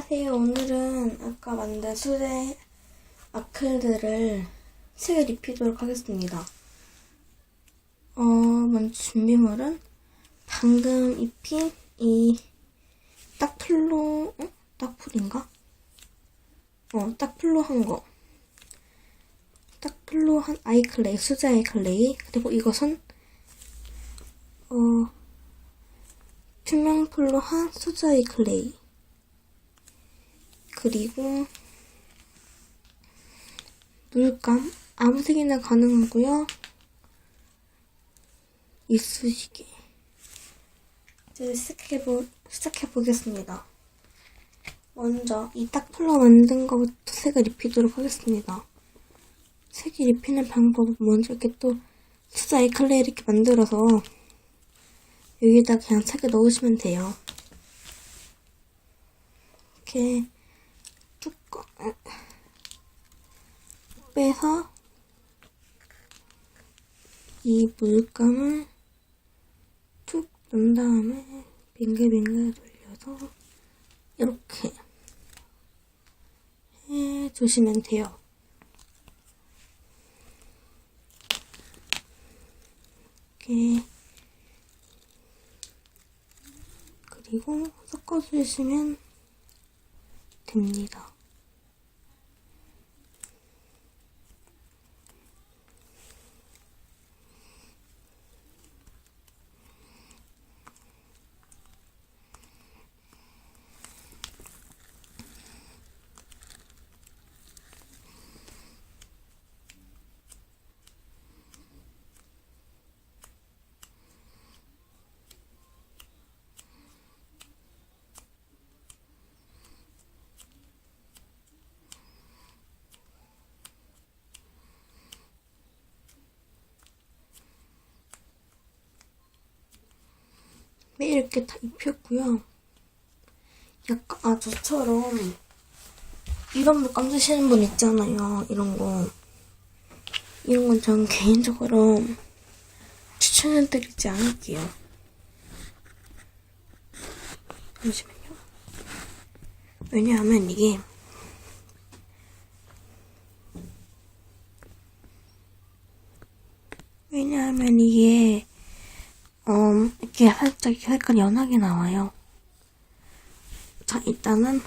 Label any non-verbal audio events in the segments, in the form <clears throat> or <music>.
안녕하세요. 오늘은 아까 만든 수제 아클들을 색을 입히도록 하겠습니다. 어, 먼저 준비물은 방금 입힌 이 딱플로, 어? 딱플인가? 어, 딱플로 한 거. 딱플로 한 아이클레이, 수제 아이클레이. 그리고 이것은, 어, 투명플로 한 수제 아이클레이. 그리고 물감 아무 색이나 가능하고요. 이쑤시개 이제 시작해보, 시작해보겠습니다. 먼저 이 딱풀로 만든 거부터 색을 입히도록 하겠습니다. 색을 입히는 방법은 먼저 이렇게 또 수자 아이클레 이렇게 만들어서 여기다 그냥 색을 넣으시면 돼요. 이렇게 빼서 이 물감을 쭉 넣은 다음에 빙글빙글 돌려서 이렇게 해주시면 돼요. 이렇게 그리고 섞어주시면 됩니다. 네, 이렇게 다 입혔고요. 약간 아 저처럼 이런 물감 쓰시는 분 있잖아요. 이런 거 이런 건 전 개인적으로 추천해드리지 않을게요. 잠시만요. 왜냐하면 이게 왜냐하면 이게 어, 이렇게 살짝 색깔 연하게 나와요. 자, 일단은,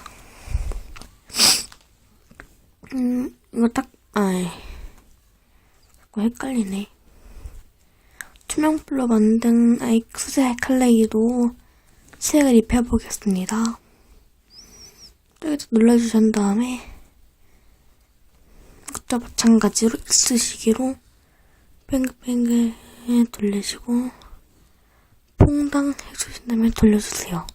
음, 이거 딱, 아이, 자꾸 헷갈리네. 투명불로 만든 아이, 수제 클레이로 색을 입혀보겠습니다. 여기다 눌러주신 다음에, 그때 마찬가지로 이쑤시개로 뱅글뱅글 돌리시고, 퐁당 해주신 다음에 돌려주세요.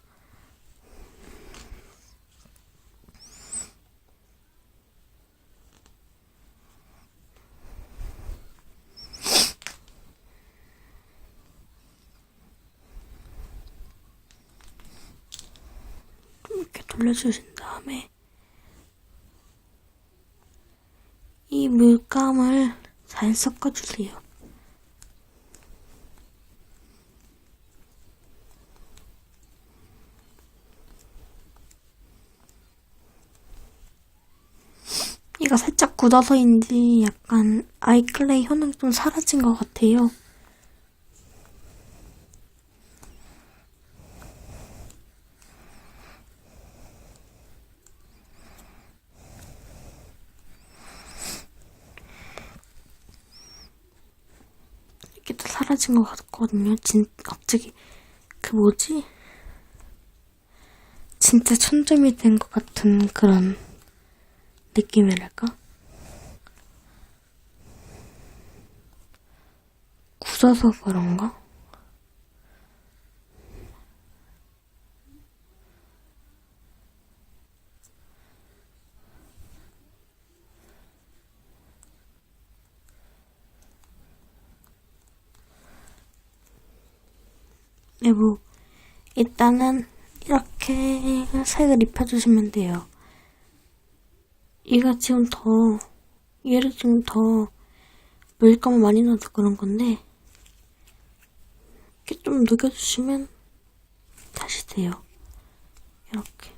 이렇게 돌려주신 다음에 이 물감을 잘 섞어주세요. 이가 살짝 굳어서인지 약간 아이클레이 효능이 좀 사라진 것 같아요. 이게 다 사라진 것 같거든요. 진, 갑자기, 그 뭐지? 진짜 천점이 된 것 같은 그런 느낌이랄까? 굳어서 그런가? 네, 뭐, 일단은 이렇게 색을 입혀주시면 돼요. 얘가 지금 더 얘를 지금 더 물감 을 많이 넣어서 그런 건데 이렇게 좀 녹여주시면 다시 돼요. 이렇게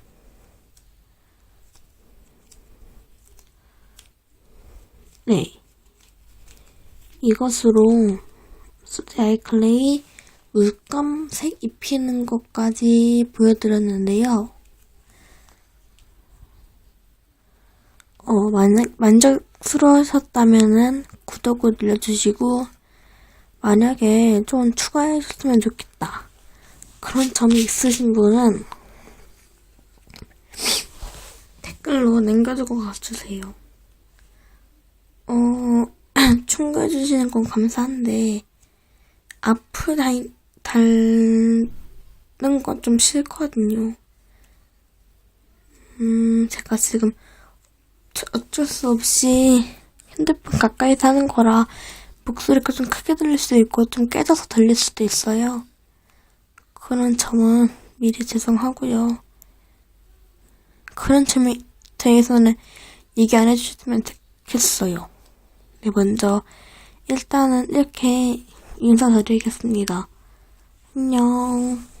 네 이것으로 수제 아이클레이 물감색 입히는 것까지 보여드렸는데요. 어, 만약, 만족스러우셨다면은 구독을 눌러주시고, 만약에 좀 추가해줬으면 좋겠다. 그런 점이 있으신 분은 댓글로 남겨주고 가주세요. 어, <clears throat> 충고해주시는 건 감사한데, 앞을 달, 달는 건 좀 싫거든요. 음, 제가 지금 저- 어쩔 수 없이 핸드폰 가까이 사는 거라 목소리가 좀 크게 들릴 수도 있고 좀 깨져서 들릴 수도 있어요. 그런 점은 미리 죄송하고요. 그런 점에 대해서는 얘기 안 해주시면 좋겠어요. 네, 먼저 일단은 이렇게 인사드리겠습니다. 안녕.